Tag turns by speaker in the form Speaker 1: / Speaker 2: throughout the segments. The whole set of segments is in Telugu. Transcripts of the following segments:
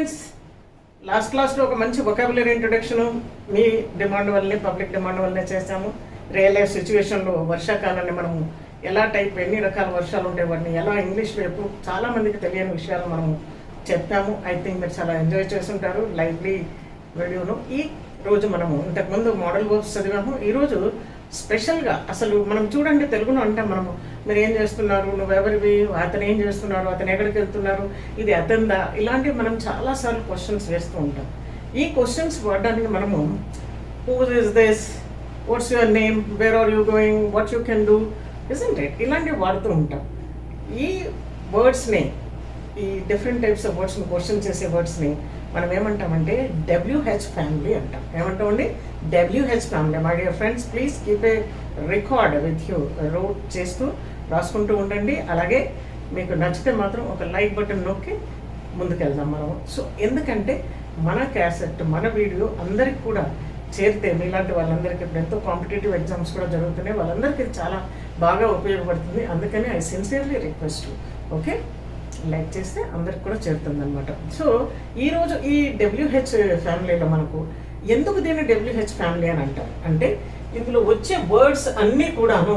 Speaker 1: ఫ్రెండ్స్ లాస్ట్ క్లాస్లో ఒక మంచి వొకాబులరీ ఇంట్రొడక్షన్ మీ డిమాండ్ వల్లనే పబ్లిక్ డిమాండ్ వల్లనే చేస్తాము రియల్ లైఫ్ సిచ్యువేషన్లో వర్షాకాలాన్ని మనం ఎలా టైప్ ఎన్ని రకాల వర్షాలు ఉండే వాటిని ఎలా ఇంగ్లీష్ వైపు చాలా మందికి తెలియని విషయాలు మనము చెప్పాము. ఐ థింక్ మీరు చాలా ఎంజాయ్ చేస్తుంటారు. లైవ్లీ వీడియోను ఈ రోజు మనము ఇంతకుముందు మోడల్ వర్క్స్ చదివాము. ఈరోజు స్పెషల్గా అసలు మనం చూడండి తెలుగులో అంటాం మనము మీరు ఏం చేస్తున్నారు నువ్వెవరివి అతను ఏం చేస్తున్నారు అతను ఎక్కడికి వెళ్తున్నారు ఇది అతందా ఇలాంటివి మనం చాలాసార్లు క్వశ్చన్స్ వేస్తూ ఉంటాం. ఈ క్వశ్చన్స్ వాడడానికి మనము who is this what's your name where are you going what you can do isn't it ఇలాంటివి వాడుతూ ఉంటాం. ఈ వర్డ్స్ని ఈ డిఫరెంట్ టైప్స్ ఆఫ్ వర్డ్స్ని క్వశ్చన్ చేసే వర్డ్స్ని మనం ఏమంటామంటే డబ్ల్యూహెచ్ ఫ్యామిలీ అంటాం. ఏమంటామండి? W H family my dear friends please keep a record with you road చేస్తూ రాసుకుంటూ ఉండండి. అలాగే మీకు నచ్చితే మాత్రం ఒక లైక్ బటన్ నొక్కి ముందుకెళ్దాం మనం సో ఎందుకంటే మన క్యాసెట్ మన వీడియో అందరికి కూడా చేరితే మీలాంటి వాళ్ళందరికీ ఇప్పుడు ఎంతో కాంపిటేటివ్ ఎగ్జామ్స్ కూడా జరుగుతున్నాయి. వాళ్ళందరికీ చాలా బాగా ఉపయోగపడుతుంది. అందుకని I sincerely request okay like చేస్తే అందరికి కూడా చేరుతుంది అనమాట సో ఈరోజు ఈ డబ్ల్యూహెచ్ ఫ్యామిలీలో మనకు ఎందుకు దీన్ని డబ్ల్యూహెచ్ ఫ్యామిలీ అని అంటారు అంటే ఇందులో వచ్చే వర్డ్స్ అన్నీ కూడాను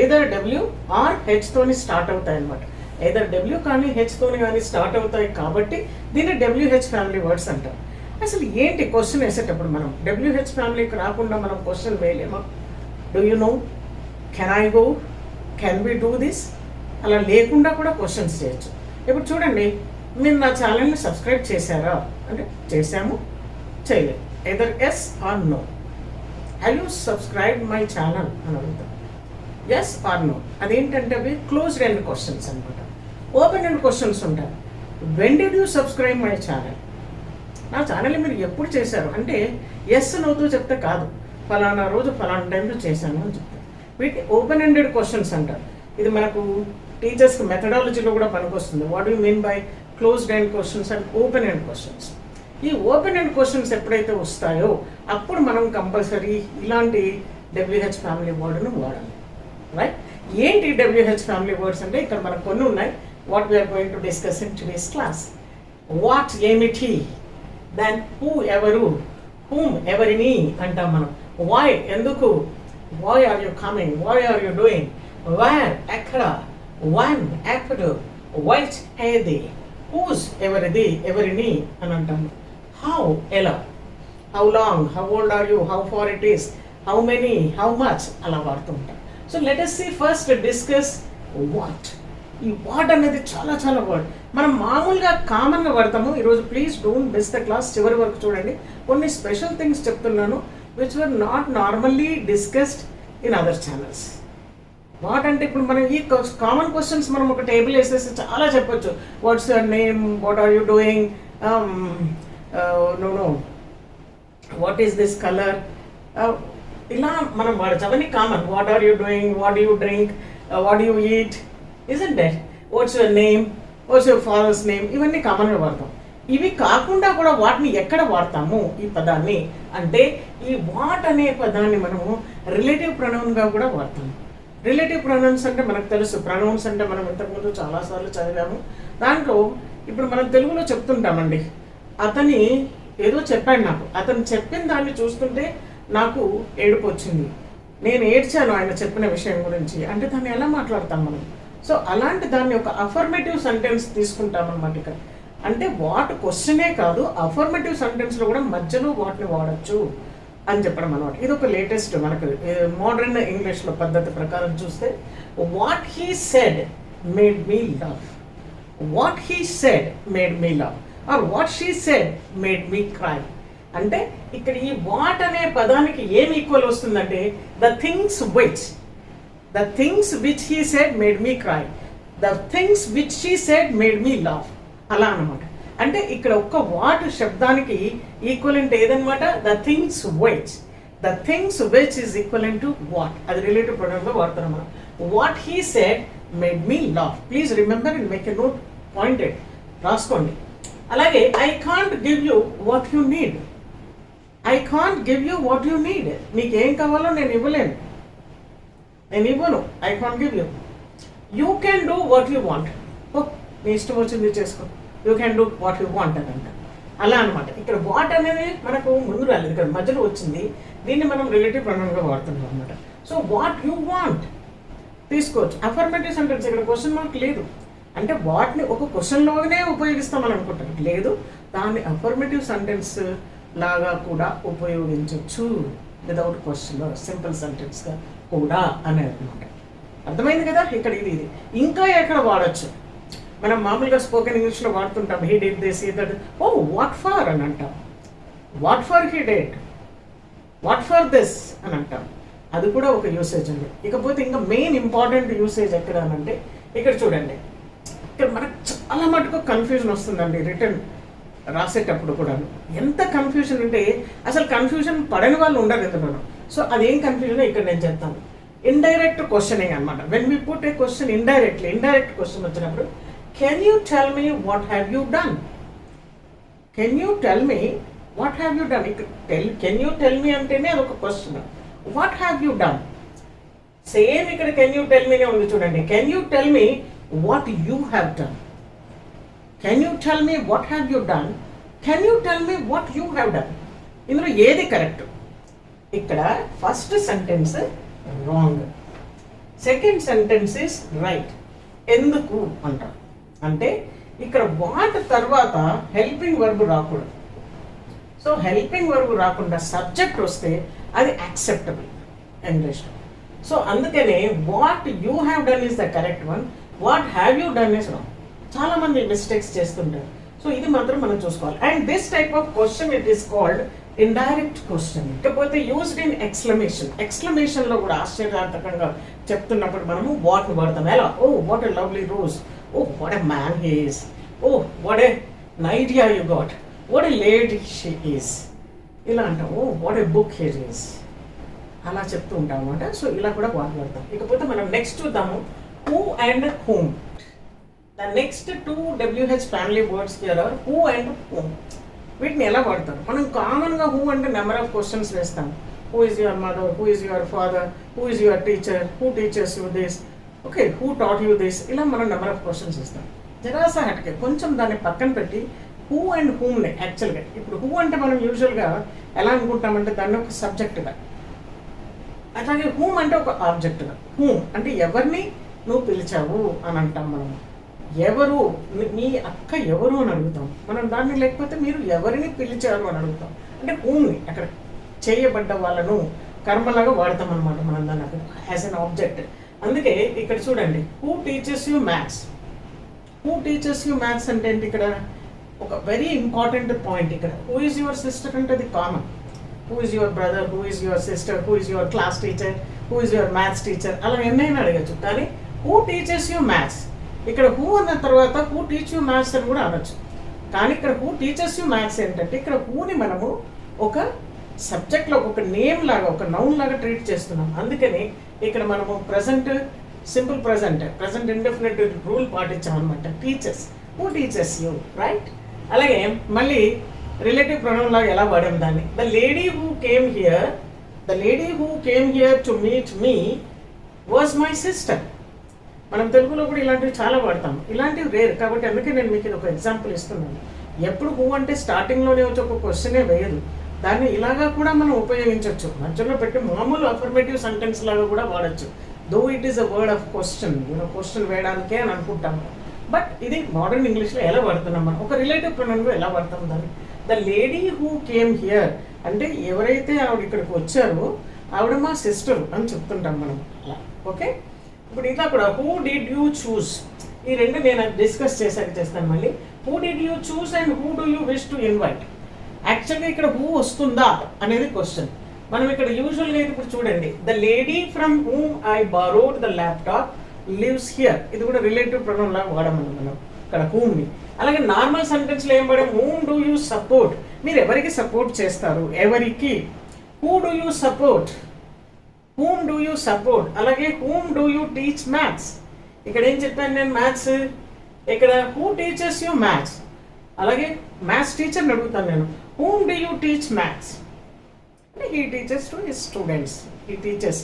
Speaker 1: ఐదర్ డబ్ల్యూ ఆర్ హెచ్తోని స్టార్ట్ అవుతాయి అనమాట ఐదర్ డబ్ల్యూ కానీ హెచ్తోని కానీ స్టార్ట్ అవుతాయి కాబట్టి దీన్ని డబ్ల్యూహెచ్ ఫ్యామిలీ వర్డ్స్ అంటారు అసలు ఏంటి క్వశ్చన్ వేసేటప్పుడు మనం? డబ్ల్యూహెచ్ ఫ్యామిలీకి రాకుండా మనం question వేయలేమా? Do you know can I go can be do this అలా లేకుండా కూడా క్వశ్చన్స్ చేయొచ్చు. ఇప్పుడు చూడండి మీరు నా ఛానల్ని సబ్స్క్రైబ్ చేశారా? అంటే చేశాము చేయలేదు. Either yes or no have you subscribe my channel అని అడుగుతాం. ఎస్ ఆర్ నో అదేంటంటే అవి క్లోజ్డ్ ఎండ్ క్వశ్చన్స్ అనమాట ఓపెన్ ఎండ్ క్వశ్చన్స్ ఉంటాయి. When did you subscribe my channel నా ఛానల్ మీరు ఎప్పుడు చేశారు? అంటే ఎస్ నోతో చెప్తే కాదు. ఫలానా రోజు ఫలానా టైంలో చేశాను అని చెప్తారు. వీటి ఓపెన్ ఎండెడ్ క్వశ్చన్స్ అంటారు. ఇది మనకు టీచర్స్కి మెథడాలజీలో కూడా పనికొస్తుంది. What you mean by closed end questions and open end questions ఈ ఓపెన్ ఎండ్ క్వశ్చన్స్ ఎప్పుడైతే వస్తాయో అప్పుడు మనం కంపల్సరీ ఇలాంటి డబ్ల్యూహెచ్ ఫ్యామిలీ వర్డ్ను వాడాలి. రైట్ ఏంటి డబ్ల్యూహెచ్ ఫ్యామిలీ వర్డ్స్ అంటే ఇక్కడ మనకు కొన్ని ఉన్నాయి. What we are going to discuss in today's class what ఏమిటి దెన్ హూ ఎవరు? హూమ్ ఎవరిని అంటాం మనం. వాయ్ ఎందుకు? Why are you coming why are you doing where ఎక్కడ వన్ ఎప్పుడు వైట్ ఏది హూస్ ఎవరిది ఎవరిని అని అంటాము హౌ ఎలా? How long how old are you how far it is how many how much అలా వాడుతూ ఉంటాం. So let's see first discuss what ఈ వాట్ అనేది చాలా చాలా వర్డ్ మనం మామూలుగా కామన్గా వాడతాము. ఈరోజు please don't miss the class చివరి వరకు చూడండి. కొన్ని స్పెషల్ థింగ్స్ చెప్తున్నాను which were not normally discussed in other channels what అంటే ఇప్పుడు మనం ఈ కామన్ క్వశ్చన్స్ మనం ఒక టేబుల్ వేసేసి చాలా చెప్పొచ్చు. What's your name what are you doing no no what is this colour ఇలా మనం వాడచ్చు అవన్నీ common what are you doing what you drink what you eat isn't that what's your name what's your father's name ఇవన్నీ కామన్గా వాడతాం. ఇవి కాకుండా కూడా వాటిని ఎక్కడ వాడతాము ఈ పదాన్ని? అంటే ఈ వాట్ అనే పదాన్ని మనము రిలేటివ్ ప్రొనౌన్గా కూడా వాడతాము రిలేటివ్ ప్రొనౌన్స్ అంటే మనకు తెలుసు. ప్రొనౌన్స్ అంటే మనం ఇంతకుముందు చాలాసార్లు చదివాము. దాంట్లో ఇప్పుడు మనం తెలుగులో చెప్తుంటామండి. అతని ఏదో చెప్పాడు నాకు. అతను చెప్పిన దాన్ని చూస్తుంటే నాకు ఏడుపు వచ్చింది. నేను ఏడ్చాను ఆయన చెప్పిన విషయం గురించి. అంటే దాన్ని ఎలా మాట్లాడతాం మనం? సో అలాంటి దాన్ని ఒక అఫర్మేటివ్ సెంటెన్స్ తీసుకుంటాం అనమాట ఇక్కడ. అంటే వాట్ క్వశ్చనే కాదు అఫర్మేటివ్ సెంటెన్స్లో కూడా మధ్యలో వాటిని వాడచ్చు. అని చెప్పడం అనమాట ఇది ఒక లేటెస్ట్ మనకు మోడర్న్ ఇంగ్లీష్లో పద్ధతి ప్రకారం చూస్తే what he said made me love what he said made me love or what she said made me cry అంటే ఇక్కడ ఈ వాట్ అనే పదానికి ఏం ఈక్వల్ వస్తుందంటే the things which the things which he said made me cry the things which she said made me love అలా అనమాట అంటే ఇక్కడ ఒక్క వాట్ శబ్దానికి equivalent ఏదనమాట the things which the things which is equivalent to what అది రిలేటివ్ ప్రొడక్ట్లో వాడతారు మనం. What he said made me love please remember and make a note pointed రాసుకోండి. అలాగే I can't give you what you need I can't give you what you need నీకు ఏం కావాలో నేను ఇవ్వలేను. నేను ఇవ్వను. I can't give you you can do what you want ఓ నీ ఇష్టం వచ్చింది చేసుకో. You can do what you want అని అంట అలా అనమాట ఇక్కడ వాట్ అనేది మనకు ముందు రాలేదు. ఇక్కడ మధ్యలో వచ్చింది. దీన్ని మనం రిలేటివ్ ప్రొనౌన్గా వాడుతున్నాం అనమాట సో వాట్ యూ వాంట్ తీసుకోవచ్చు. అఫర్మేటివ్ సెంటెన్స్ ఇక్కడ క్వశ్చన్ మార్క్ లేదు. అంటే వాటిని ఒక క్వశ్చన్లోనే ఉపయోగిస్తామని అనుకుంటారు లేదు దాన్ని అఫర్మేటివ్ సెంటెన్స్ లాగా కూడా ఉపయోగించవచ్చు. వితౌట్ క్వశ్చన్ సింపుల్ సెంటెన్స్గా కూడా అనేది అనమాట అర్థమైంది కదా? ఇక్కడ ఇది ఇది. ఇంకా ఎక్కడ వాడచ్చు? మనం మామూలుగా స్పోకెన్ ఇంగ్లీష్లో వాడుతుంటాం హీ డేట్ దిస్ ఈ దట్ ఓ వాట్ ఫార్ అని అంటాం. What for he that what for this అని అంటాం. అది కూడా ఒక యూసేజ్ అండి. ఇకపోతే ఇంకా మెయిన్ ఇంపార్టెంట్ యూసేజ్ ఎక్కడ అంటే ఇక్కడ చూడండి. ఇక్కడ మనకు చాలా మటుకు కన్ఫ్యూజన్ వస్తుందండి రిటర్న్ రాసేటప్పుడు కూడా ఎంత కన్ఫ్యూజన్ అంటే అసలు కన్ఫ్యూజన్ పడని వాళ్ళు ఉండరు ఎందులోనూ సో అదేం కన్ఫ్యూజన్ ఇక్కడ నేను చెప్తాను. ఇండైరెక్ట్ క్వశ్చనింగ్ అనమాట when we put a question indirectly indirect question వచ్చినప్పుడు can you tell me what have you done can you tell me what have you done ఇక్కడ tell can you tell me అంటేనే అదొక question what have you done same ఇక్కడ కెన్ యూ టెల్ మీనే ఉంది చూడండి. Can you tell me what you have done can you tell me what have you done can you tell me what you have done ఇందులో ఏది కరెక్ట్ ఇక్కడ first sentence wrong second sentence is right ఎందుకు అంటారు? అంటే ఇక్కడ వాట్ తర్వాత హెల్పింగ్ వర్బ్ రాకూడదు. సో హెల్పింగ్ వర్బ్ రాకుండా సబ్జెక్ట్ వస్తే అది యాక్సెప్టబుల్ ఇంగ్లీష్లో సో అందుకనే what you have done is the correct one what have you done is wrong చాలా మంది మిస్టేక్స్ చేస్తుంటారు. సో ఇది మాత్రం మనం చూసుకోవాలి. And this type of question it is called indirect question ఇకపోతే యూస్డ్ ఇన్ ఎక్స్క్లమేషన్ ఎక్స్లమేషన్లో కూడా ఆశ్చర్యార్థకంగా చెప్తున్నప్పుడు మనము వాట్ వాడతాం. ఎలా? ఓ what a lovely rose Oh, oh man he is. Oh, oh a an idea you got. What a lady she is. ఇలా అంటాం. ఓ what a book here is అలా చెప్తూ ఉంటాం అనమాట సో ఇలా కూడా మాట్లాడతాం. ఇకపోతే మనం నెక్స్ట్ చూద్దాము. Who and whom the next two W H family words here are who and whom వీటిని ఎలా వాడతారు? మనం కామన్గా హూ అంటే నెంబర్ ఆఫ్ క్వశ్చన్స్ వేస్తాం. Who is your mother who is your father who is your teacher who teaches you this okay who taught you this ఇలా మనం నెంబర్ ఆఫ్ క్వశ్చన్స్ ఇస్తాం. జరాసా హట్కే కొంచెం దాన్ని పక్కన పెట్టి హూ అండ్ హూమ్ని యాక్చువల్గా ఇప్పుడు హూ అంటే మనం యూజువల్గా ఎలా అనుకుంటామంటే దాన్ని ఒక సబ్జెక్టుగా అట్లాగే హూమ్ అంటే ఒక ఆబ్జెక్ట్గా హూమ్ అంటే ఎవరిని నువ్వు పిలిచావు అని అంటాం మనం. ఎవరు మీ అక్క ఎవరు అని అడుగుతాం. మనం దాన్ని లేకపోతే మీరు ఎవరిని పిలిచారు అని అడుగుతాం. అంటే హూమ్ని అక్కడ చేయబడ్డ వాళ్ళను కర్మలాగా వాడతాం అనమాట మనం దాన్ని. అక్కడ యాజ్ అన్ ఆబ్జెక్ట్ అందుకే ఇక్కడ చూడండి who teaches you maths who teaches you maths అంటే ఏంటి ఇక్కడ? ఒక వెరీ ఇంపార్టెంట్ పాయింట్ ఇక్కడ. హూ ఇస్ యువర్ సిస్టర్ అంటే అది common who is your brother who is your sister who is your class teacher who is your maths teacher అలా ఎన్నైనా అడగచ్చు. కానీ హూ టీచర్స్ యూ మ్యాథ్స్ ఇక్కడ హూ అన్న తర్వాత హూ టీచ్ యూ మ్యాథ్స్ అని కూడా అనొచ్చు. కానీ ఇక్కడ హూ టీచర్స్ యూ మ్యాథ్స్ ఏంటంటే ఇక్కడ హూని మనము ఒక సబ్జెక్ట్లో ఒక నేమ్ లాగా ఒక నౌన్ లాగా ట్రీట్ చేస్తున్నాం. అందుకని ఇక్కడ మనము present simple present present indefinite rule పాటించామన్నమాట. Teaches who teaches you right అలాగే మళ్ళీ రిలేటివ్ ప్రొనౌన్ లాగా ఎలా వాడాం దాన్ని? The lady who came here the lady who came here to meet me was my sister మనం తెలుగులో కూడా ఇలాంటివి చాలా వాడతాం. ఇలాంటివి రేర్ కాబట్టి అందుకే నేను మీకు ఇది ఒక ఎగ్జాంపుల్ ఇస్తున్నాను. ఎప్పుడు హూ అంటే స్టార్టింగ్లోనే వచ్చి ఒక క్వశ్చనే వేయదు. దాన్ని ఇలాగా కూడా మనం ఉపయోగించవచ్చు. మధ్యలో పెట్టి మామూలు అఫర్మేటివ్ సెంటెన్స్ లాగా కూడా వాడచ్చు. Though it is a word of question నేను క్వశ్చన్ వేయడానికే అని అనుకుంటాము బట్ ఇది మోడర్న్ ఇంగ్లీష్లో ఎలా వాడుతున్నాం మనం? ఒక రిలేటివ్ ప్రొనౌన్లో ఎలా వాడతాం దాన్ని? The lady who came here అంటే ఎవరైతే ఆవిడ ఇక్కడికి వచ్చారో ఆవిడ మా సిస్టర్ అని చెప్తుంటాం మనం. అలా ఓకే ఇప్పుడు ఇలా కూడా హూ డిడ్ యూ చూస్ ఈ రెండు నేను డిస్కస్ చేశాక చేస్తాను మళ్ళీ. Who did you choose and who do you wish to invite యాక్చువల్గా ఇక్కడ హూ వస్తుందా అనేది క్వశ్చన్ మనం ఇక్కడ యూజువల్గా ఇప్పుడు చూడండి. The lady from whom I borrowed the laptop lives here ఇది కూడా రిలేటివ్ ప్రొనౌన్ లాగా వాడమని మనం. ఇక్కడ హూమ్ని అలాగే నార్మల్ సెంటెన్స్లో ఏం పడే హూమ్ డూ యూ సపోర్ట్ మీరు ఎవరికి సపోర్ట్ చేస్తారు? ఎవరికి? Who do you support whom do you support అలాగే whom do you teach maths ఇక్కడ ఏం చెప్పాను నేను మ్యాథ్స్ ఇక్కడ హూ టీచర్స్ యూ మ్యాథ్స్ అలాగే మ్యాథ్స్ టీచర్ని అడుగుతాను నేను. Whom do you teach maths అంటే he teaches to his students he teaches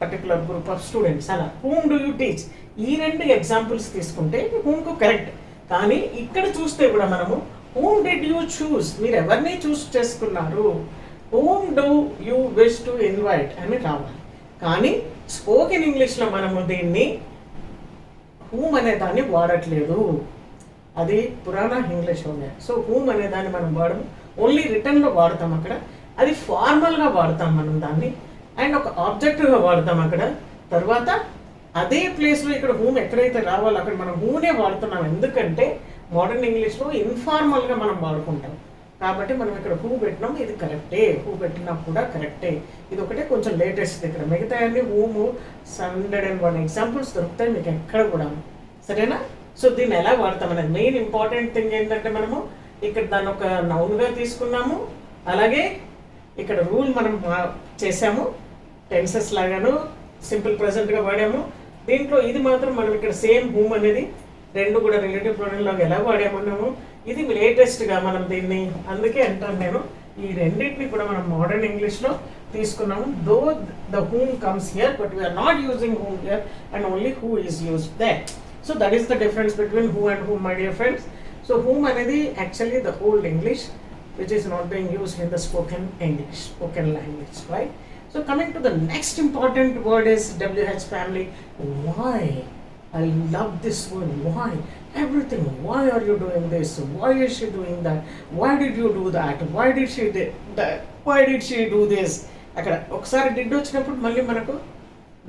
Speaker 1: particular group of students అలా. హూమ్ డూ యూ టీచ్ ఈ రెండు ఎగ్జాంపుల్స్ తీసుకుంటే హూమ్కు కరెక్ట్ కానీ ఇక్కడ చూస్తే కూడా మనము హూమ్ డిడ్ యూ చూస్ మీరు ఎవరిని చూస్ చేసుకున్నారు? Whom do you wish to invite అని రావాలి. కానీ స్పోకెన్ ఇంగ్లీష్లో మనము దీన్ని హూమ్ అనే దాన్ని వాడట్లేదు. అది పురాణ ఇంగ్లీష్ ఉన్నాయి సో హూమ్ అనే దాన్ని మనం వాడము. ఓన్లీ రిటర్న్లో వాడతాం అక్కడ. అది ఫార్మల్గా వాడతాం మనం దాన్ని. అండ్ ఒక ఆబ్జెక్టివ్గా వాడతాం అక్కడ. తర్వాత అదే ప్లేస్లో ఇక్కడ హూమ్ ఎక్కడైతే రావాలో అక్కడ మనం హూనే వాడుతున్నాం. ఎందుకంటే మోడర్న్ ఇంగ్లీష్లో ఇన్ఫార్మల్గా మనం వాడుకుంటాం. కాబట్టి మనం ఇక్కడ హూ పెట్టినాం ఇది కరెక్టే హూ పెట్టినా కూడా కరెక్టే ఇది ఒకటే కొంచెం లేటెస్ట్ ఇక్కడ. మిగతా అన్ని whom hundred and one examples దొరుకుతాయి మీకు ఎక్కడ కూడా సరేనా? సో దీన్ని ఎలా వాడతాం అనేది మెయిన్ ఇంపార్టెంట్ థింగ్ ఏంటంటే మనము ఇక్కడ దాన్ని ఒక నౌన్గా తీసుకున్నాము. అలాగే ఇక్కడ రూల్ మనం చేసాము టెన్సెస్ లాగాను సింపుల్ ప్రజెంట్గా వాడాము. దీంట్లో ఇది మాత్రం మనం ఇక్కడ సేమ్ హూమ్ అనేది రెండు కూడా రిలేటివ్ ప్రొనౌన్ ఎలా వాడామన్నాము? ఇది లేటెస్ట్గా మనం దీన్ని అందుకే అంటాను నేను. ఈ రెండింటిని కూడా మనం మోడర్న్ ఇంగ్లీష్లో తీసుకున్నాము. Though the whom comes here but we are not using whom here and only who is use they so that is the difference between who and whom my dear friends so whom అనేది actually the old English which is not being use in the spoken English spoken language right so coming to the next important word is W H family why I love this word why everything why are you doing this why is she doing that why did you do that why did she why did she do this అక్కడ ఒకసారి డిడ్ వచ్చినప్పుడు మళ్ళీ మనకు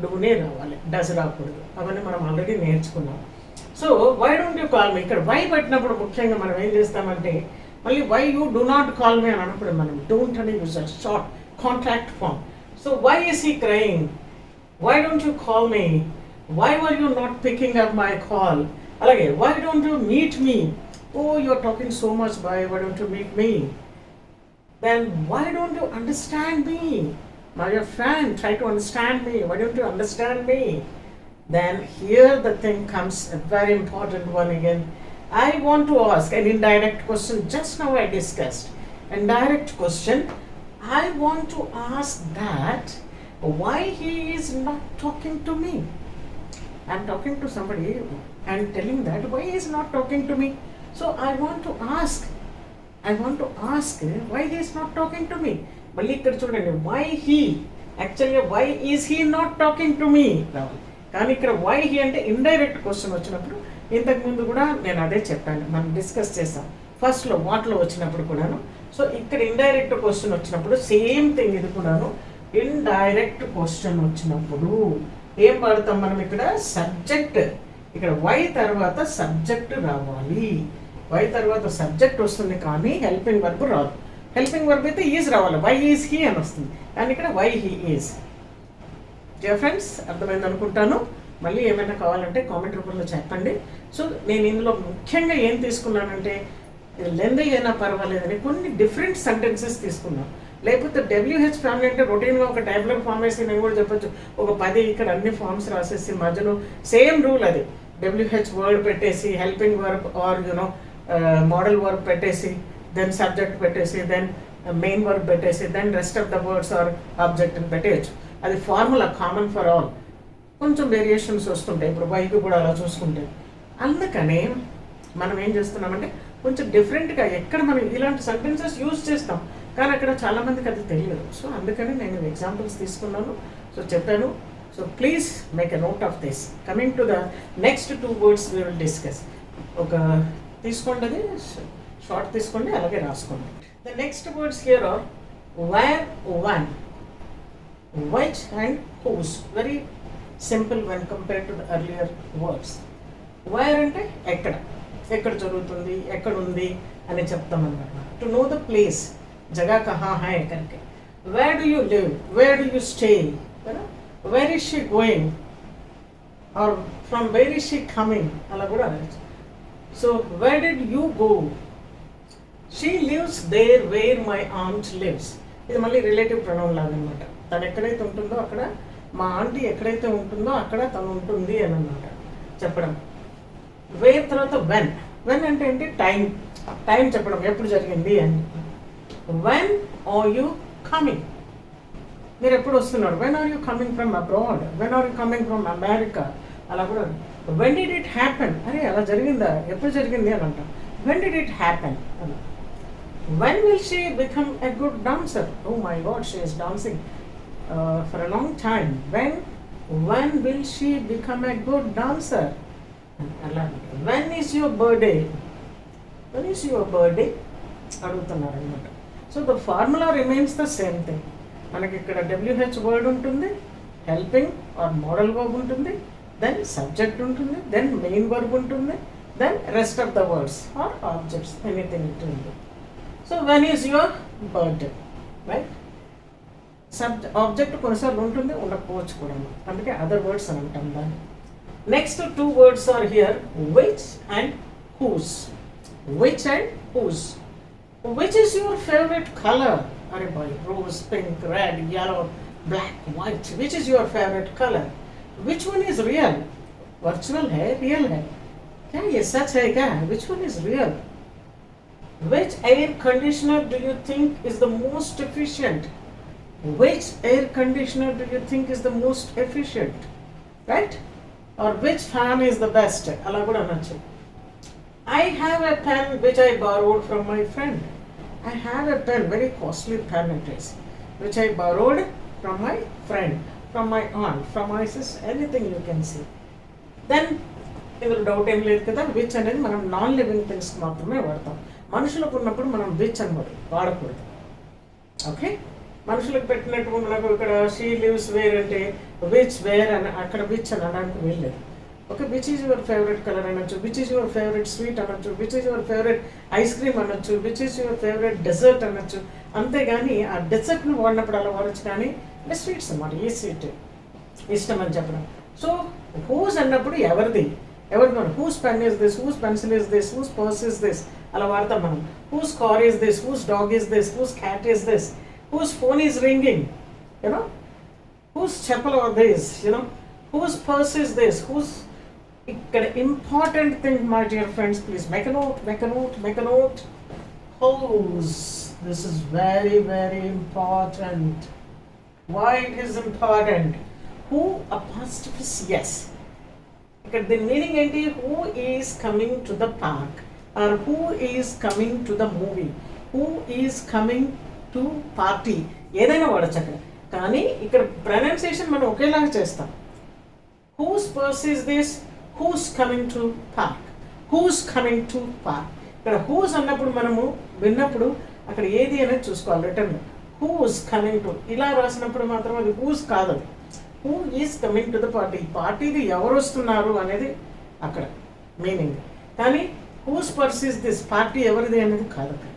Speaker 1: డూనే రావాలి డస్ రాకూడదు అవన్నీ మనం ఆల్రెడీ నేర్చుకున్నాం so why don't you call me ఇక్కడ వై పెట్టినప్పుడు ముఖ్యంగా మనం ఏం చేస్తామంటే మళ్ళీ why you do not call me అని అనప్పుడు మనం డోంట్ అని use short contract form so why is ఈ crying why don't you call me why were you not picking up my call అలాగే why don't you meet me oh you're talking so much bye why don't you meet me then why don't you understand me my dear friend, try to understand me. Why don't you understand? Then here the thing comes, a very important one again. I want to ask an indirect question, just now I discussed. And direct question, I want to ask that why he is not talking to me. I'm talking to somebody and telling that why he is not talking to me. So I want to ask, I want to ask why he is not talking to me. Malik why he? Actually, why is he not talking to me? కానీ ఇక్కడ వై హీ అంటే ఇండైరెక్ట్ క్వశ్చన్ వచ్చినప్పుడు ఇంతకుముందు కూడా నేను అదే చెప్పాను. మనం డిస్కస్ చేసాం. ఫస్ట్లో వాటిలో వచ్చినప్పుడు కూడాను. సో ఇక్కడ ఇండైరెక్ట్ క్వశ్చన్ వచ్చినప్పుడు సేమ్ థింగ్ ఇది కూడాను. ఇండైరెక్ట్ క్వశ్చన్ వచ్చినప్పుడు ఏం వాడతాం మనం ఇక్కడ? సబ్జెక్ట్ ఇక్కడ వై తర్వాత సబ్జెక్ట్ రావాలి. వై తర్వాత సబ్జెక్ట్ వస్తుంది కానీ హెల్పింగ్ వర్బ్ రాదు. హెల్పింగ్ వర్బ్ అయితే ఈజ్ రావాలి. వై ఈజ్ హీ అని వస్తుంది. కానీ ఇక్కడ why he is dear friends అర్థమైంది అనుకుంటాను. మళ్ళీ ఏమైనా కావాలంటే కామెంట్ రూపంలో చెప్పండి. సో నేను ఇందులో ముఖ్యంగా ఏం తీసుకున్నానంటే లెంద్ అయినా పర్వాలేదని కొన్ని డిఫరెంట్ సెంటెన్సెస్ తీసుకున్నాను. లేకపోతే డబ్ల్యూహెచ్ ఫ్యామిలీ అంటే రొటీన్గా ఒక టైప్లో ఫామ్ వేసి నేను కూడా చెప్పొచ్చు. ఒక పది ఇక్కడ అన్ని ఫామ్స్ రాసేసి మధ్యలో సేమ్ రూల్ అది. డబ్ల్యూహెచ్ వర్డ్ పెట్టేసి helping work or you know modal work పెట్టేసి దెన్ సబ్జెక్ట్ పెట్టేసి దెన్ మెయిన్ వర్క్ పెట్టేసి then rest of the words or object పెట్టేయచ్చు. అది ఫార్ములా కామన్ ఫర్ ఆల్ కొంచెం వేరియేషన్స్ వస్తుంటాయి. ఇప్పుడు బైక్ కూడా అలా చూసుకుంటే. అందుకనే మనం ఏం చేస్తున్నామంటే కొంచెం డిఫరెంట్గా ఎక్కడ మనం ఇలాంటి సెంటెన్సెస్ యూజ్ చేస్తాం. కానీ అక్కడ చాలామందికి అది తెలియదు. సో అందుకని నేను ఎగ్జాంపుల్స్ తీసుకున్నాను. సో చెప్పాను. So please make a note of this coming to the next two words we will discuss ఒక తీసుకోండి అది. షార్ట్ తీసుకోండి. అలాగే రాసుకోండి. The next words here are where one which and whose very simple when compared to the earlier words? Where అంటే ఎక్కడ? ఎక్కడ జరుగుతుంది? ఎక్కడ ఉంది? అని చెప్తామన్నమాట టు నో ద ప్లేస్ జగా కహా హై ఎక్కడికి? Where do you live where do you stay where is she going or from where is she coming అలా కూడా అనొచ్చు so where did you go she lives there where my arms lives ఇది మళ్ళీ రిలేటివ్ ప్రణవం లాగా అనమాట తను ఎక్కడైతే ఉంటుందో అక్కడ మా ఆంటీ ఎక్కడైతే ఉంటుందో అక్కడ తను ఉంటుంది అని అన్నమాట. చెప్పడం. వేర్ తర్వాత వెన్ వెన్ అంటే ఏంటి? టైం టైం చెప్పడం. ఎప్పుడు జరిగింది అని. వెన్ ఆర్ యూ కమింగ్ మీరు ఎప్పుడు వస్తున్నారు? When are you coming from abroad when are you coming from America అలా కూడా. వెన్ డిడ్ ఇట్ హ్యాపెన్ అరే అలా జరిగిందా? ఎప్పుడు జరిగింది అని అంటాం. వెన్ డిడ్ ఇట్ హ్యాపెన్ అని when will she become a good dancer oh my god she is dancing uh, for a long time. When when will she become a good dancer? when is your birthday? When is your birthday? అడుగుతున్నారు అనమాట so the formula remains the same thing మనకి ఇక్కడ డబ్ల్యూహెచ్ వర్డ్ ఉంటుంది హెల్పింగ్ ఆర్ మోడల్ వర్బ్ ఉంటుంది దెన్ సబ్జెక్ట్ ఉంటుంది దెన్ మెయిన్ వర్బ్ ఉంటుంది then rest of the words or objects anything it ఉంది so when is your birthday right sub object కొన్నిసార్లు ఉంటుంది ఉండకపోవచ్చు కూడా అందుకే అదర్ వర్డ్స్ అని అంటాం దాన్ని next two words are here which and whose which and whose which is your favourite colour అరే boy rose pink red yellow black white which is your favorite color which one is real virtual है real है क्या ये सच है क्या which one is real which air conditioner do you think is the most efficient which air conditioner do you think is the most efficient right or which fan is the best అలా కూడా అనొచ్చు I have a pen which I borrowed from my friend. I have a pen, very costly pen it is, which I borrowed from my friend, from my aunt, from my sister, anything you can see. Then ఇందులో డౌట్ ఏం లేదు కదా విచ్ అనేది మనం నాన్ లివింగ్ థింగ్స్ మాత్రమే వాడతాం మనుషులకు ఉన్నప్పుడు మనం విచ్ అని వాడ- వాడకూడదు ఓకే మనుషులకు పెట్టినట్టు మనకు ఇక్కడ షీ లివ్స్ వేర్ అంటే విచ్ వేర్ అని అక్కడ విచ్ అని అనడానికి వీల్లేదు. Okay which is your favourite colour అనొచ్చు which is your favourite sweet అనొచ్చు which is your favourite ice cream అనొచ్చు which is your favourite dessert అనొచ్చు. అంతేగాని ఆ డెజర్ట్ను వాడినప్పుడు అలా వాడచ్చు కానీ అంటే స్వీట్స్ అన్నమాట ఏ స్వీట్? ఇష్టం అని చెప్పడం. సో హూస్ అన్నప్పుడు ఎవరిది? ఎవరి మనం whose pen is this whose pencil is this whose purse is this అలా వాడతాం మనం. Whose car is this whose dog is this whose cat is this. Whose phone is ringing you know whose chappal are this you know whose purse is this whose ఇక్కడ important thing my dear friends please make note make note make note whose this is very very important why it is important who apostrophe S ఇక్కడ దీని మీనింగ్ ఏంటి? Who is coming to the park or who is coming to the movie who is coming to party. ఏదైనా వాడచ్చు అక్కడ. కానీ ఇక్కడ ప్రొనౌన్సియేషన్ మనం ఒకేలాగా చేస్తాం. Whose purse is this whose coming to park whose coming to park ఇక్కడ హూస్ అన్నప్పుడు మనము విన్నప్పుడు అక్కడ ఏది అనేది చూసుకోవాలి రిటర్న్ హూస్ కమింగ్ టు ఇలా రాసినప్పుడు మాత్రం అది హూస్ కాదు who is coming to the party పార్టీది ఎవరు వస్తున్నారు అనేది అక్కడ. మీనింగ్ కానీ whose purse is this party ఎవరిది అనేది కాదు అక్కడ.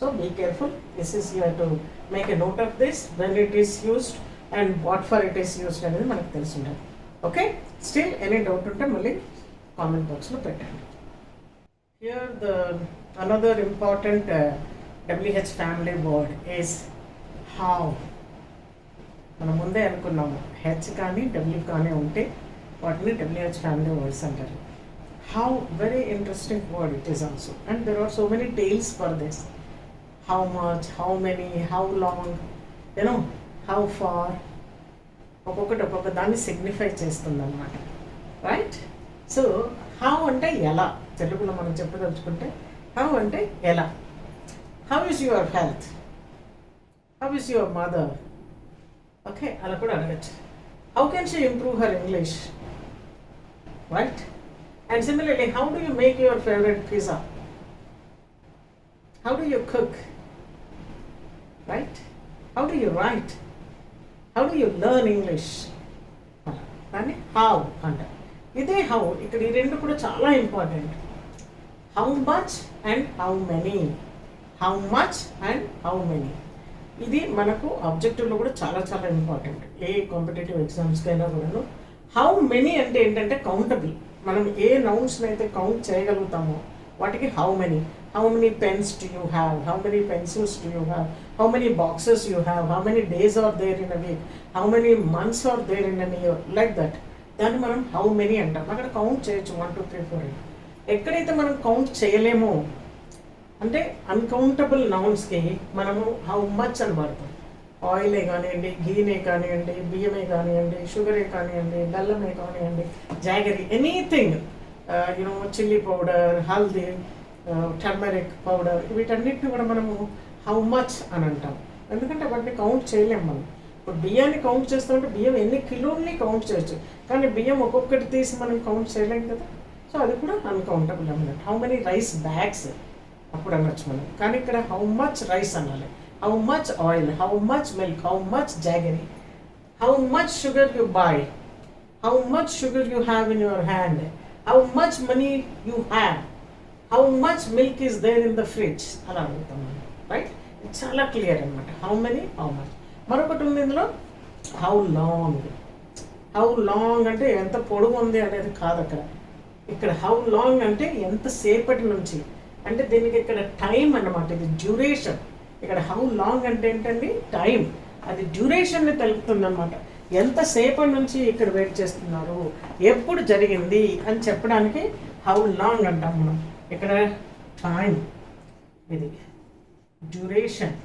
Speaker 1: So be careful. This is you have to make a note of this when it is used and what for it is used అనేది మనకు తెలిసి ఉండాలి ఓకే స్టిల్ ఎనీ డౌట్ ఉంటే మళ్ళీ కామెంట్ బాక్స్లో పెట్టండి. Here the another important WH family word is how మనం ముందే అనుకున్నాము. హెచ్ కానీ డబ్ల్యూ కానీ ఉంటే వాటిని డబ్ల్యూహెచ్ ఫ్యామిలీ వర్డ్స్ అంటారు. How very interesting word it is also and there are so many tales for this how how many, how how long know, how far ఒక్కొక్కటి ఒక్కొక్క దాన్ని సిగ్నిఫై చేస్తుందన్నమాట. రైట్ సో హౌ అంటే ఎలా? తెలుగులో మనం చెప్పదలుచుకుంటే హౌ అంటే ఎలా? How is your health how is your mother okay అలా కూడా అడగచ్చు. How can she improve her English right and similarly how do you make your favourite pizza how do you cook right how do you write how do you learn English దాన్ని హౌ అంట. ఇదే హౌ ఇక్కడ ఈ రెండు కూడా చాలా important how much and how many how much and how many ఇది మనకు ఆబ్జెక్టివ్లో కూడా చాలా చాలా ఇంపార్టెంట్ ఏ కాంపిటేటివ్ ఎగ్జామ్స్కైనా కూడాను. హౌ మెనీ అంటే ఏంటంటే కౌంటబుల్ మనం ఏ నౌన్స్ని అయితే కౌంట్ చేయగలుగుతామో వాటికి how many how many pens do you have how many pencils do you have how many boxes you have, how many days are there in a week, how many months are there in a year, like that దాన్ని మనం హౌ మెనీ అంటాం. అక్కడ కౌంట్ చేయొచ్చు. One two three four eight ఎక్కడైతే మనం కౌంట్ చేయలేమో అంటే అన్కౌంటబుల్ నౌన్స్కి మనము హౌ మచ్ అని వాడతాం. ఆయిలే కానివ్వండి గీనే కానివ్వండి బియ్యమే కానివ్వండి షుగరే కానివ్వండి బెల్లమే కానివ్వండి jaggery anything you know chilli powder haldi turmeric powder వీటన్నిటిని కూడా మనము హౌ మచ్ అని అంటాం. ఎందుకంటే వాటిని కౌంట్ చేయలేము మనం. ఇప్పుడు బియ్యాన్ని కౌంట్ చేస్తామంటే బియ్యం ఎన్ని కిలోల్ని కౌంట్ చేయొచ్చు. కానీ బియ్యం ఒక్కొక్కటి తీసి మనం కౌంట్ చేయలేం కదా. సో అది కూడా అన్కౌంటబుల్ అన్నట్టు హౌ మెనీ రైస్ బ్యాగ్స్ అప్పుడు అనొచ్చు మనం. కానీ ఇక్కడ హౌ మచ్ రైస్ అనాలి. How much oil how much milk how much jaggery how much sugar you boy how much sugar you have in your hand how much money you have how much milk is there in the fridge అలా అడుగుతాం మనం రైట్ చాలా క్లియర్ అనమాట హౌ మెనీ హౌ మచ్ మరొకటి ఉంది ఇందులో హౌ లాంగ్ హౌ లాంగ్ అంటే ఎంత పొడుగు ఉంది అనేది కాదు అక్కడ. ఇక్కడ హౌ లాంగ్ అంటే ఎంత సేపటి నుంచి? అంటే దీనికి ఇక్కడ టైం అన్నమాట ఇది డ్యూరేషన్ ఇక్కడ హౌ లాంగ్ అంటే ఏంటండి? టైం అది డ్యూరేషన్ని తెలుపుతుంది అనమాట ఎంతసేపటి నుంచి ఇక్కడ వెయిట్ చేస్తున్నారు? ఎప్పుడు జరిగింది? అని చెప్పడానికి హౌ లాంగ్ అంటాం మనం. ఇక్కడ టైం ఇది. డ్యూరేషన్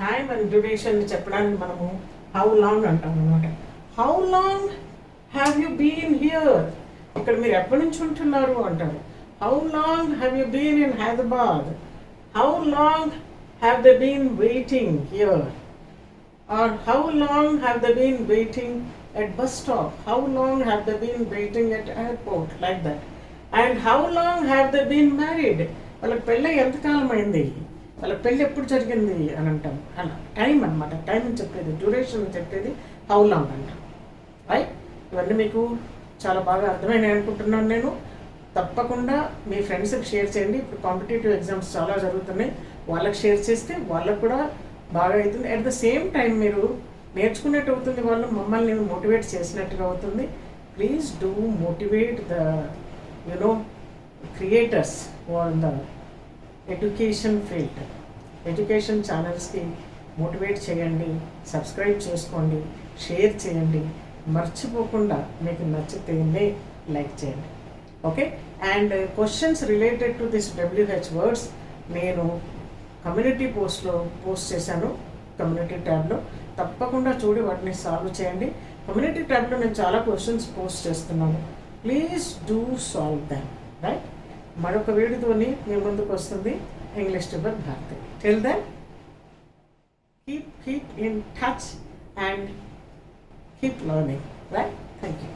Speaker 1: టైం అండ్ డ్యూరేషన్ చెప్పడానికి మనము హౌ లాంగ్ అంటాం అనమాట how long have you been here ఇక్కడ మీరు ఎప్పటి నుంచి ఉంటున్నారు అంటారు. How long have you been in Hyderabad how long have the been waiting here or how long have the been waiting at bus stop how long have they been waiting at airport like that? And how long have they been married? వాళ్ళకి పెళ్ళి ఎంతకాలం అయింది వాళ్ళ పెళ్ళి ఎప్పుడు జరిగింది? అని అంటాం. అలా. టైం అనమాట టైం చెప్పేది. డ్యూరేషన్ అని చెప్పేది హౌ లాంగ్ అంటాం. రైట్ ఇవన్నీ మీకు చాలా బాగా అర్థమైనాయి అనుకుంటున్నాను నేను. తప్పకుండా మీ ఫ్రెండ్స్కి షేర్ చేయండి. ఇప్పుడు కాంపిటేటివ్ ఎగ్జామ్స్ చాలా జరుగుతున్నాయి. వాళ్ళకి షేర్ చేస్తే వాళ్ళకు కూడా బాగా అవుతుంది. అట్ ద సేమ్ టైం మీరు నేర్చుకున్నట్టు అవుతుంది వాళ్ళు మమ్మల్ని మోటివేట్ చేసినట్టుగా అవుతుంది. Please do motivate the you know creators on the education field education ఛానల్స్కి motivate చేయండి సబ్స్క్రైబ్ చేసుకోండి షేర్ చేయండి. మర్చిపోకుండా మీకు నచ్చితేనే లైక్ చేయండి. Okay and questions related to this WH words నేను కమ్యూనిటీ పోస్ట్లో పోస్ట్ చేశాను కమ్యూనిటీ ట్యాబ్లో తప్పకుండా చూడి వాటిని సాల్వ్ చేయండి. కమ్యూనిటీ ట్యాబ్లో నేను చాలా క్వశ్చన్స్ పోస్ట్ చేస్తున్నాను. Please do solve them right మరొక వీడియోతోని మీ ముందుకు వస్తుంది English tuber Bharathi till then keep keep in touch and keep learning right thank you